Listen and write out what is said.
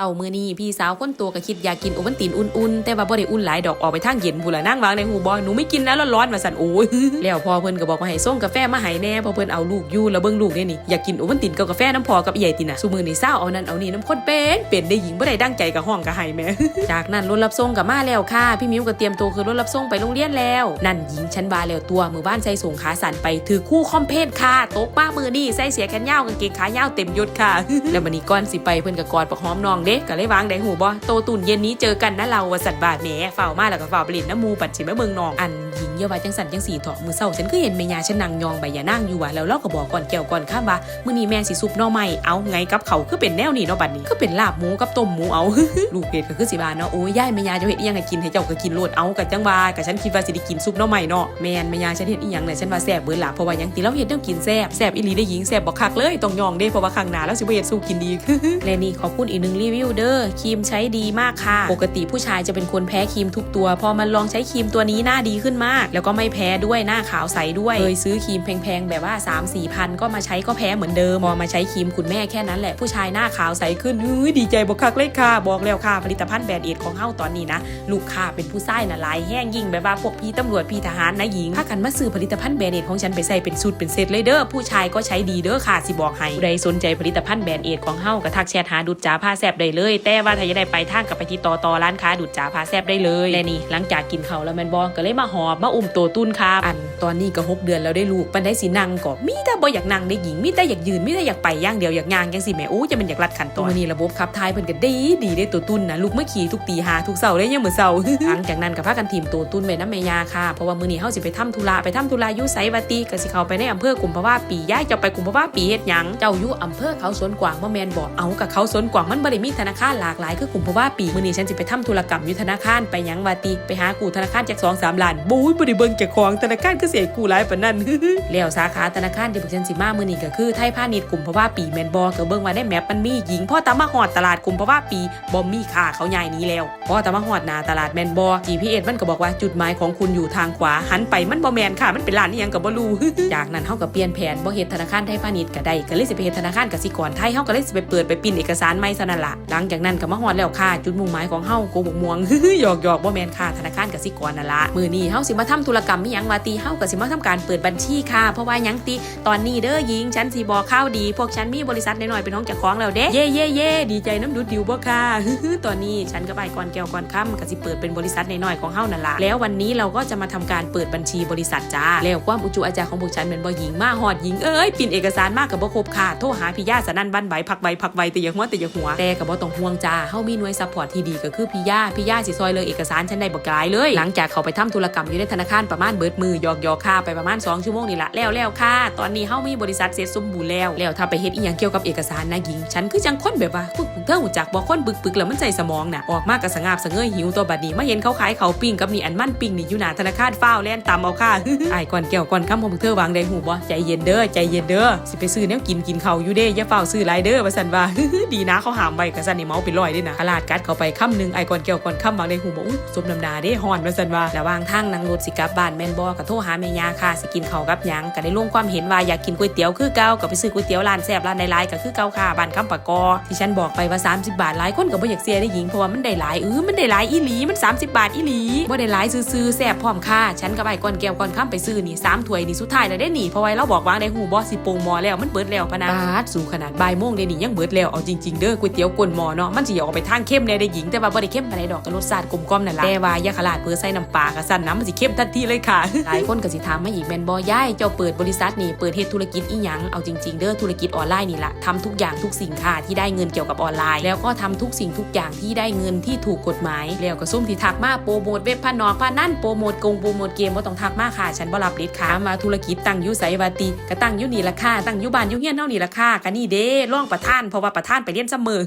เต่ามือนี้พี่สาวคนตัวก็คิดอยากกินโอวัลตินอุ่นๆแต่ว่าบ่ได้อุ่นหลายดอกออกไปทางเย็นพูนละนั่งวางในหูบอหนูไม่กินนะร้อนๆมาสั่นโอ้ยแล้วพอเพิ่นก็บอกว่าให้ส่งกาแฟมาให้แน่พอเพิ่นเอาลูกอยู่แล้วเบิ่งลูกเนี่ยนี่อยากกินโอวัลตินกับกาแฟน้ำพอกับอีใหญ่ตินน่ะซุมือนี่เศร้าเอานั่นเอานี่น้ำข้นเป็นเป็นได้หญิงบ่ได้ดั้งใจกับห้องกับไห้แม่จากนั้นรถรับส่งกับมาแล้วค่ะพี่มิวก็เตรียมตัวคือรถรับส่งไปโรงเรียนแล้ว นั่นหญิงชั้นบาแล้วตัวมือบ้านใส่ส่งขาสั่นไปถือคู่คอมเพลตค่ะต๊ะป้ามือนี่ใส่เสียแขนยาวกางเกงขายาวเต็มยศค่ะ แล้วบันนี้ก้อนสิไปเพิ่นก็กอดปะหอมน้องเด้ก็เลยวางได้หูบ่โตตุ่นเย็นนี้เจอกันนะเราว่าสัตว์บาดแหมเฝ่ามาแล้วก็เฝ่าปลินน้ำมูปัดสิมาเมืองนองอันหญิงเยาวาจังสันจังสีเถาะมือเศร้าฉันคือเห็นแม่ยาฉันนั่งยองใบยานั่งอยู่ว่ะแล้วเราก็บอกก่อนแก้วก่อนข้ามว่ามื้อนี้แม่สิซุปหน่อไม้เอาไงกับเขาคือเป็นแนวนี้เนาะบัดนี้คือเป็นลาบหมูกับต้มหมูเอาลูกเพจก็คือสิบาเนาะโอ้ยยายแม่ยาจะเฮ็ดอีหยังให้กินให้เจ้าก็กินโลดเอากับจังว่ากับฉันคิดว่าสิได้กินซุปหน่อไม้เนาะแม่นแม่ยาฉันเฮ็ดอีหยังเนี่ยฉันว่าแซ่บเบิดล่ะเพราะว่าหยังติเราเฮ็ดแนวกินแซ่บแซ่บอีหลีได้หญิงแซ่บบ่คักเลยต้องยองเด้เพราะว่าข้างหน้าแล้วสิบ่เฮ็ดสู้กินดีและนี่ขอบคุณอีกนึงรีวิวเด้อครีมใช้ดีมากค่ะ ปกติผู้ชายจะเป็นคนแพ้ครีมทุกตัว พอมันลองใช้ครีมตัวนี้หน้าดีขึ้นมาก แล้วก็ไม่แพ้ด้วยหน้าขาวใสด้วยเคยซื้อครีมแพงๆแบบว่า 3 4พันก็มาใช้ก็แพ้เหมือนเดิมพอมาใช้ครีมคุณแม่แค่นั้นแหละผู้ชายหน้าขาวใสขึ้นเฮ้ยดีใจบอกคักเลยค่ะ บอกแล้วค่ะ ผลิตภัณฑ์แบรนด์เอดของเฮาตอนนี้นะลูกค้าเป็นผู้ใส่นะลายแห้งยิ่งแบบว่าพวกพี่ตำรวจพี่ทหารนะหญิงถ้ากันมาซื้อผลิตภัณฑ์แบรนด์เอดของฉันไปใส่เป็นสูตรเป็นเซตเลยเด้อผู้ชายก็ใช้ดีเด้อค่ะสิบอกให้ผู้ใดสนใจผลิตภัณฑ์แบรนด์เอดของเฮาก็ทักแชทหาดุจจ๋าผ้าแซบไดเลย แต่ว่าถ้าจะได้ไปทางกับไปที่ต่อต่อร้านค้าดุจจ๋าผ้าแซบได้เลยและนี่หลังจากกินข้าวแล้วแมนบอกก็เลยมาหอบมาอุ้มโตตุ้นครับอันตอนนี้ก็หกเดือนแล้วได้ลูกปันได้สินั่งก็มีแต่บ่อยากนั่งได้หญิงมีแต่อยากยืนมีแต่อยากไปอย่างเดียวอยากย่างจังสิแหม่อู้จะมันอยากรัดขันตอนนี้ระบบขับถ่ายเพิ่นก็ดีดีได้ตัวตุ้นนะลูกเมื่อขี่ทุกตีหาทุกเสาร์ได้ยังมื้อเสาร์หลังจากนั้นก็พากันทีมตัวตุ้นไว้น้ำแม่ยาค่ะเพราะว่ามื้อนี้เฮาสิไปทำธุระไปทำธุระอยู่ไสวัติก็สิเข้าไปในอำเภอกุมภาวะปีย้ายเจ้าไปกุมภาวะปีเฮ็ดหยังเจ้าอยู่อำเภอเขาสวนกวางบ่แม่นบ่เอากับเขาสวนกวางมันบ่ได้มีธนาคารหลากหลายคือกลุ่มภาวะปีมื้อนี้ฉันสิไปทำธุรกรรมอยู่ธนาคารไปยังวัติไปหากู้ธนาคารจาก2-3ล้านบู๊ยบ่ได้เบิ่งเจ้าของธนาคารคือสิให้กู้หลายปานนั้นแล้วสาขาธนาคารที่พวกฉันสิมามื้อนี้ก็คือไทยพาณิชย์กลุ่มภาวะปีแมนบ่ก็เบิ่งว่าในแมปมันมีหญิงพ่อตามาฮอดตลาดกลุ่มภาวะปีบ่มีค่าเขาใหญ่นี้แล้วพ่อตามาฮอดหน้าตลาดแมนบ่ GPS มันก็บอกว่าจุดหมายของคุณอยู่ทางขวาหันไปมันบ่แมนค่ะมันเป็นร้านอีหยังก็บ่รู้จากนั้นเฮาก็เปลี่ยนแผนบ่เฮ็ดธนาคารไทยพาณิชย์ก็ได้ก็เลยสิไปเฮ็ดธนาคารกสิกรไทยเฮาก็เลยสิไปเปิดไปปิ้นเอกสารใหม่ซะนั่นล่ะหลังจากนั้นก็มาฮอดแล้วค่ะ จุดมุ่งหมายของเฮาโกบกม่วงหยอกหยอกบ่แมนค่ะธนาคารกสิกรนั่นละมือนี้เฮาสิมาทำธุรกรรมอีหยังว่าติเฮาก็สิมาทำการเปิดบัญชีค่ะ เพราะว่าหยังติตอนนี้เด้อหญิงฉันสิบอกข่าวดี พวกฉันมีบริษัทน้อยๆเป็นน้องจ้าของแล้วเด้เย่เย่เย่ดีใจน้ำดุดดิวบ่ค่ะตอนนี้ฉันก็ไปก่อนแก้วก่อนค่ำก็สิเปิดเป็นบริษัทน้อยๆของเฮานั่นละแล้ววันนี้เราก็จะมาทำการเปิดบัญชีบริษัทจ้าแล้วความอุจุอาจารย์ของพวกฉันเป็นบ่หญิงมาฮอดหญิงเอ้ยปิ่นเอกสารมากกับบ่ครบค่ะโทรหาพี่ย่าสนั่นบันไหวพักใบพักใบแต่อย่าหัวแต่อย่าหัวแต่ก็บ่ต้องห่วงจ้าเฮามีหน่วยซัพพอร์ตที่ดีก็คือพี่ย่าพี่ย่าสิซอยเลยเอกสารฉันได้บ่กลายเลย หลังจากเขาไปทำธุรกรรมอยู่ในธนาคารประมาณเบิดมือหยอกหยอกค่าไปประมาณ 2 ชั่วโมงนี่ละแล้วแล้วค่ะ ตอนนี้เฮามีบริษัทเสร็จสมบูรณ์แล้วแล้วถ้าไปเฮ็ดอีหยังเกี่ยวกับเอกสารนะหญิง ฉันคือจังคนแบบว่าพวกเธอหูจักบ่คนบึกบึกๆแล้วมันใจสมองน่ะออกมากก็สงาบสะเงยหิวตัวบัดนี้มาเห็นเขาขายเขาปิ้งกับนี่อันมั่นปิ้งนี่อยู่หน้าธนาคารฟ้าวแล่นตามเอาค่ะไอ้ก่อนแก้วก่อนคำของพวกเธอวางได้หูบ่ใจเย็นเด้อใจเย็นเด้อสิไปซื้อแนวกินกินเขาอยู่เด้อย่าเฝ้าซื้อหลายเด้อว่าซั่นว่าดีนะเขาหามไว้ก็ซั่นนี่เมาเป็นรอยด้วยนะขลาดกัดเข้าไปคำหนึ่งไอ้ก่อนแก้วก่อนคำวางได้หูบ่อู้สมน้ำหนาเด้ฮอนว่าซั่นว่าระหว่างทางนั่งรถสิกลับบ้านแม่นบ่ก็โทรหาแม่ยาค่ะสิกินข้าวกับยังก็ได้ลงความเห็นว่าอยากกินก๋วยเตี๋ยวคือเก่าก็ไปซื้อก๋วยเตี๋ยวร้านแซ่บร้านหลายๆก็คือเก่าค่ะบ้านคำปะกอที่ฉันบอกไปว่า 30 บาทหลายคนก็บ่อยากเสียได้หญิงเพราะว่ามันได้หลายเออมันได้หลายอีหลีมัน 30 บาทอีหลีบ่ได้หลายซื้อๆแซ่บพร้อมค่ะฉันก็ไปก่อนแก้วก่อนคำไปซื้อนี่3ถ้วยนี่สุดท้ายแล้วได้หนีเพราะว่าเราบอกวางได้หูบ่สิโปงมอแล้วมันเบิดแล้วพะนะบาดสูงขนาดบ่ายโมงเดยวนี่ยังเบิดแล้วเอาจริงๆเด้อก๋วยเตี๋ยวกวนหมอเนาะมันสิออกไปทางเข้มแน่ได้หญิงแต่ว่าบ่ได้เข้มปานใดดอกก็รสชาติกลมกล่อมนั่นล่ะแต่ว่ายาขลาดเพื่อใส่น้ำปลากะสั่นน้ำมันสิเข้มทันทีเลยค่ะหลายคนก็สิถามมาอีกแม่นบ่ย่ายเจ้าเปิดบริษัทนี่เปิดเฮ็ดธุรกิจอีหยังเอาจริงๆเด้อธุรกิจออนไลน์นี่ล่ะทำทุกอย่างทุกสิ่งค่ะที่ได้เงินเกี่ยวกับออนไลน์ แล้วก็ทำทุกสิ่งทุกอย่างที่ได้เงินที่ถูกกฎหมาย แล้วก็ซุ่มที่ทักมาโปรโมทเว็บพนอกพนั่นโปรโมทกงโปรโมทเกมบ่ต้องทักมาค่ะ ฉันบ่รับเด็ดขามาธุรกิจตั้งอยู่ไสวาติก็ตั้งอยู่นี่ล่ะค่ะตั้งอยู่บ้านอยู่เฮียนเฮานี่ล่ะค่ะก็นี่เด้ร่องประธานเพราะว่าประธานไปเรียนเสมอ